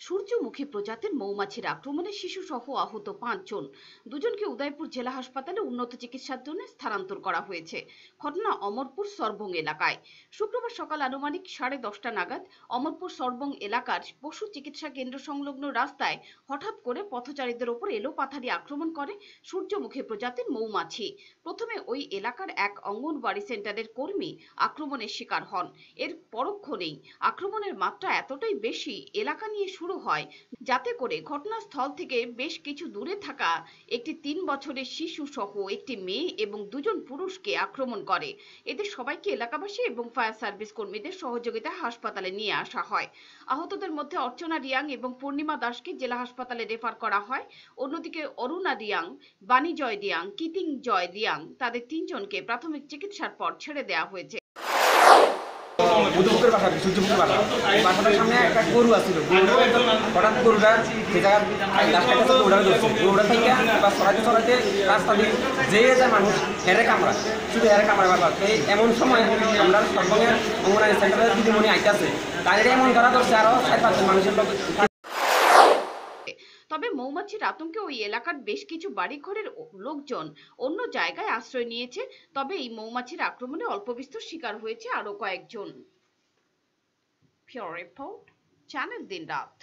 সূর্যমুখী প্রজাতির মৌমাছির আক্রমণে শিশু সহ আহত পাঁচজন। দুজনকে উদয়পুর জেলা হাসপাতালে উন্নত চিকিৎসার জন্য স্থানান্তর করা হয়েছে। ঘটনা অমরপুর সরবং এলাকায়। শুক্রবার সকাল আনুমানিক সাড়ে দশটা নাগাদ অমরপুর সরবং এলাকার পশু চিকিৎসা কেন্দ্র সংলগ্ন রাস্তায় হঠাৎ করে পথচারীদের ওপর এলো পাথারি আক্রমণ করে সূর্যমুখী প্রজাতির মৌমাছি। প্রথমে ওই এলাকার এক অঙ্গনবাড়ি সেন্টারের কর্মী আক্রমণের শিকার হন। এর পরক্ষণেই আক্রমণের মাত্রা এতটাই বেশি, এলাকা নিয়ে শুরু হয়। যাতে করে ঘটনাস্থল থেকে বেশ কিছু দূরে থাকা একটি তিন বছরের শিশু সহ একটি মেয়ে এবং দুজন পুরুষকে আক্রমণ করে। এদের সবাইকে এলাকাবাসী এবং ফায়ার সার্ভিস কর্মীদের সহযোগিতায় হাসপাতালে নিয়ে আসা হয়। আহতদের মধ্যে অর্চনা রিয়াং এবং পূর্ণিমা দাসকে জেলা হাসপাতালে রেফার করা হয়। অন্যদিকে অরুণা রিয়াং বাণী জয় রিয়াং কিতিং জয় রিয়াং তাদের তিনজনকে প্রাথমিক চিকিৎসার পর ছেড়ে দেওয়া হয়েছে। উদ্যোগের বাসা সূর্যমুখী বাসা বাসাটার সামনে একটা গরু আছিল। হঠাৎ গরুটা যে থেকে বা রাস্তা দিয়ে যায় মানুষ হেরে কামড়া শুধু হেরে কামড়া ব্যাপার এই এমন সময় আমরা সর্বঙ্গের অঙ্গনারী সেন্টারের দিদিমণি আইতাছে। তাদের এমন ধরা ধরছে আরও সাত পাঁচজন মানুষের তবে মৌমাছির আতঙ্কে ওই এলাকার বেশ কিছু বাড়ি ঘরের লোকজন অন্য জায়গায় আশ্রয় নিয়েছে। তবে এই মৌমাছির আক্রমণে অল্প বিস্তর শিকার হয়েছে আরও কয়েকজন। রিপোর্ট, চ্যানেল দিন রাত